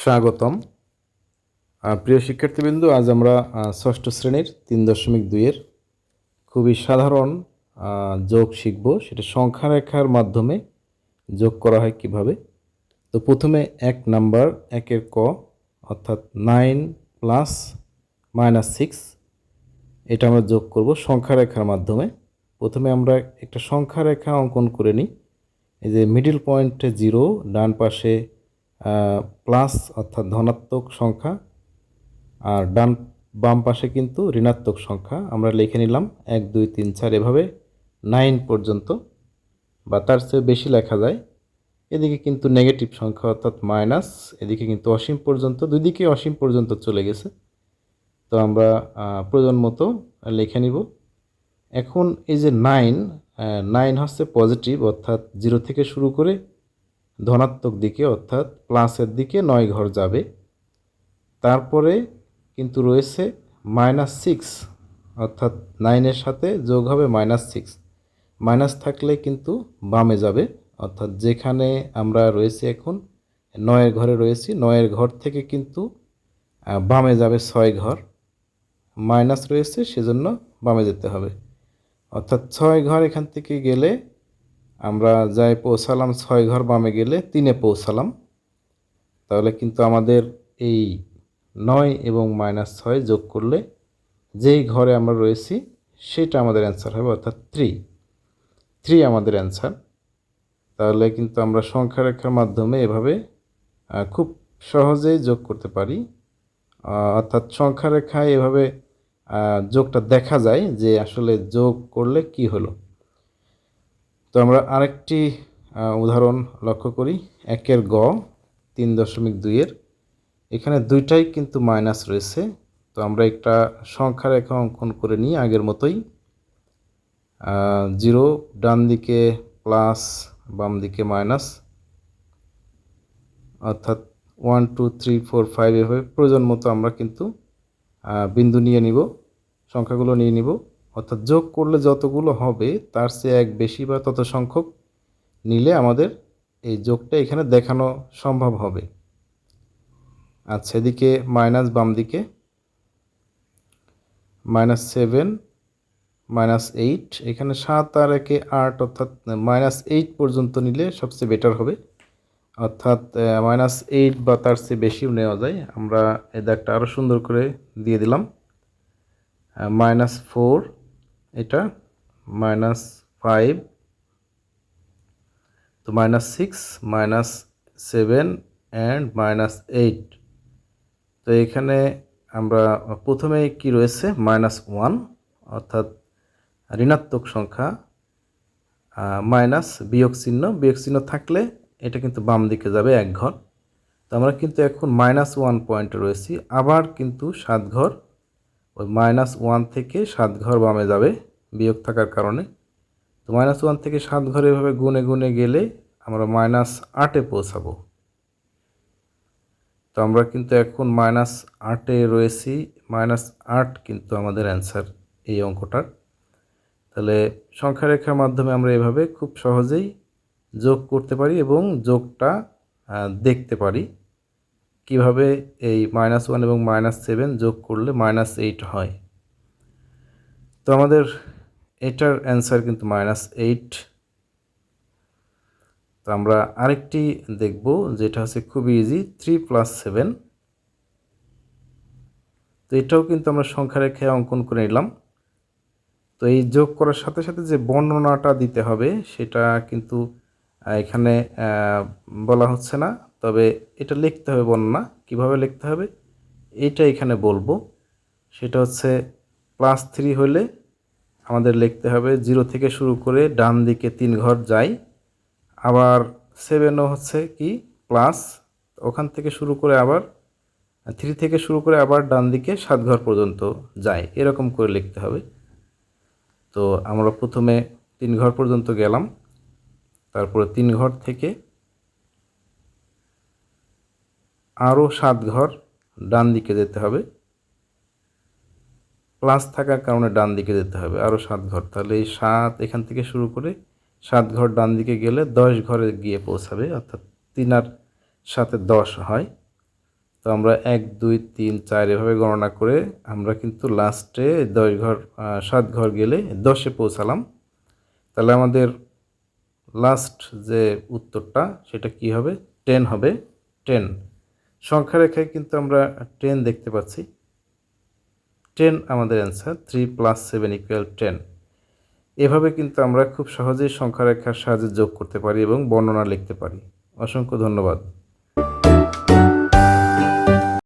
স্বাগতম। প্রিয় শিক্ষার্থীবৃন্দ, আজ আমরা ষষ্ঠ শ্রেণির তিন দশমিক দুইয়ের খুবই সাধারণ যোগ শিখব। সেটা সংখ্যা রেখার মাধ্যমে যোগ করা হয় কীভাবে? তো প্রথমে এক নাম্বার, একের ক, অর্থাৎ নাইন প্লাস মাইনাস সিক্স, এটা আমরা যোগ করব সংখ্যা রেখার মাধ্যমে। প্রথমে আমরা একটা সংখ্যা রেখা অঙ্কন করে নিই। এই যে মিডিল পয়েন্টে জিরো, ডান পাশে প্লাস অর্থাৎ ধনাত্মক সংখ্যা আর ডান বাম পাশে কিন্তু ঋণাত্মক সংখ্যা। আমরা লিখে নিলাম এক, দুই, তিন, চার, এভাবে নাইন পর্যন্ত বা তার চেয়ে বেশি লেখা যায়। এদিকে কিন্তু নেগেটিভ সংখ্যা অর্থাৎ মাইনাস এদিকে কিন্তু অসীম পর্যন্ত, দুই দিকে অসীম পর্যন্ত চলে গেছে। তো আমরা প্রয়োজন মতো লিখে নিব। এখন এই যে নাইন নাইন হচ্ছে পজিটিভ অর্থাৎ জিরো থেকে শুরু করে ধনাত্মক দিকে অর্থাৎ প্লাসের দিকে নয় ঘর যাবে। তারপরে কিন্তু রয়েছে মাইনাস সিক্স, অর্থাৎ নাইনের সাথে যোগ হবে মাইনাস সিক্স। মাইনাস থাকলে কিন্তু বামে যাবে, অর্থাৎ যেখানে আমরা রয়েছি এখন, নয়ের ঘরে রয়েছি, নয়ের ঘর থেকে কিন্তু বামে যাবে ছয় ঘর। মাইনাস রয়েছে, সেজন্য বামে যেতে হবে। অর্থাৎ ছয় ঘর এখান থেকে গেলে আমরা যাই পৌঁছালাম ছয় ঘর বামে গেলে তিনে পৌঁছালাম। তাহলে কিন্তু আমাদের এই নয় এবং মাইনাস ছয় যোগ করলে যেই ঘরে আমরা রয়েছি, সেটা আমাদের অ্যান্সার হবে অর্থাৎ থ্রি। থ্রি আমাদের অ্যান্সার। তাহলে কিন্তু আমরা সংখ্যা রেখার মাধ্যমে এভাবে খুব সহজেই যোগ করতে পারি। অর্থাৎ সংখ্যা রেখায় এভাবে যোগটা দেখা যায় যে আসলে যোগ করলে কি হলো। তো আমরা আরেকটি উদাহরণ লক্ষ্য করি। একের গ, তিন দশমিক দুইয়ের এখানে দুইটাই কিন্তু মাইনাস রয়েছে। তো আমরা একটা সংখ্যা রেখা অঙ্কন করে নিই আগের মতোই। জিরো, ডান দিকে প্লাস, বাম দিকে মাইনাস। অর্থাৎ one, two, three, four, five এভাবে প্রয়োজন মতো আমরা কিন্তু বিন্দু নিয়ে নিব, সংখ্যাগুলো নিয়ে নিব। অর্থাৎ যোগ করলে যতগুলো হবে, তার চেয়ে এক বেশি বা তত সংখ্যক নিলে আমাদের এই যোগটা এখানে দেখানো সম্ভব হবে। আচ্ছা এদিকে মাইনাস বাম দিকে মাইনাস সেভেন মাইনাস এইট এখানে সাত আর একে আট অর্থাৎ মাইনাস এইট পর্যন্ত নিলে সবচেয়ে বেটার হবে। অর্থাৎ মাইনাস এইট বা তার চেয়ে বেশিও নেওয়া যায়। আমরা এই দাগটা আরও সুন্দর করে দিয়ে দিলাম। মাইনাস ফোর এটা মাইনাস ফাইভ তো minus six minus seven and minus eight তো এখানে আমরা প্রথমে কি রয়েছে? মাইনাস ওয়ান অর্থাৎ ঋণাত্মক সংখ্যা মাইনাস বিয়োগ চিহ্ন। বিয়োগ চিহ্ন থাকলে এটা কিন্তু বাম দিকে যাবে এক ঘর। তো আমরা কিন্তু এখন মাইনাস ওয়ান পয়েন্টে রয়েছি। আবার কিন্তু সাত ঘর ওই মাইনাস ওয়ান থেকে সাত ঘর বামে যাবে বিয়োগ থাকার কারণে। তো মাইনাস ওয়ান থেকে সাত ঘরে এভাবে গুনে গুনে গেলে আমরা মাইনাস আটে পৌঁছাবো। তো আমরা কিন্তু এখন মাইনাস আটে রয়েছি। মাইনাস আট কিন্তু আমাদের অ্যান্সার এই অঙ্কটার। তাহলে সংখ্যা রেখার মাধ্যমে আমরা এভাবে খুব সহজেই যোগ করতে পারি এবং যোগটা দেখতে পারি। কীভাবে এই মাইনাস ওয়ান এবং মাইনাস সেভেন যোগ করলে মাইনাস এইট হয়? তো আমাদের এটার অ্যান্সার কিন্তু মাইনাস এইট তো আমরা আরেকটি দেখব, যেটা হচ্ছে খুবই ইজি থ্রি প্লাস সেভেন তো এটাও কিন্তু আমরা সংখ্যা রেখায় অঙ্কন করে নিলাম। তো এই যোগ করার সাথে সাথে যে বর্ণনাটা দিতে হবে, সেটা কিন্তু এখানে বলা হচ্ছে না। তবে এটা লিখতে হবে বর্ণনা কীভাবে লিখতে হবে? এইটা এখানে বলব। সেটা হচ্ছে প্লাস থ্রি হলে আমাদের লিখতে হবে জিরো থেকে শুরু করে ডান দিকে তিন ঘর যায় আবার সেভেনও হচ্ছে কি? প্লাস ওখান থেকে শুরু করে আবার থ্রি থেকে শুরু করে আবার ডান দিকে সাত ঘর পর্যন্ত যায় এরকম করে লিখতে হবে। তো আমরা প্রথমে তিন ঘর পর্যন্ত গেলাম। তারপরে তিন ঘর থেকে আরও সাত ঘর ডান দিকে যেতে হবে। প্লাস থাকার কারণে ডান দিকে যেতে হবে, আরও সাত ঘর। তাহলে এই সাত এখান থেকে শুরু করে সাত ঘর ডান দিকে গেলে দশ ঘরে গিয়ে পৌঁছাবে, অর্থাৎ তিন আর সাথে দশ হয়। তো আমরা এক, দুই, তিন, চার এভাবে গণনা করে আমরা কিন্তু লাস্টে দশ ঘর সাত ঘর গেলে দশে পৌঁছালাম। তাহলে আমাদের লাস্ট যে উত্তরটা, সেটা কি হবে? টেন হবে। টেন। সংখ্যা রেখায় কিন্তু আমরা টেন দেখতে পাচ্ছি। টেন আমাদের answer three plus seven equal ten এভাবে কিন্তু আমরা খুব সহজেই সংখ্যা রেখার সাহায্যে যোগ করতে পারি এবং বর্ণনা লিখতে পারি। অসংখ্য ধন্যবাদ।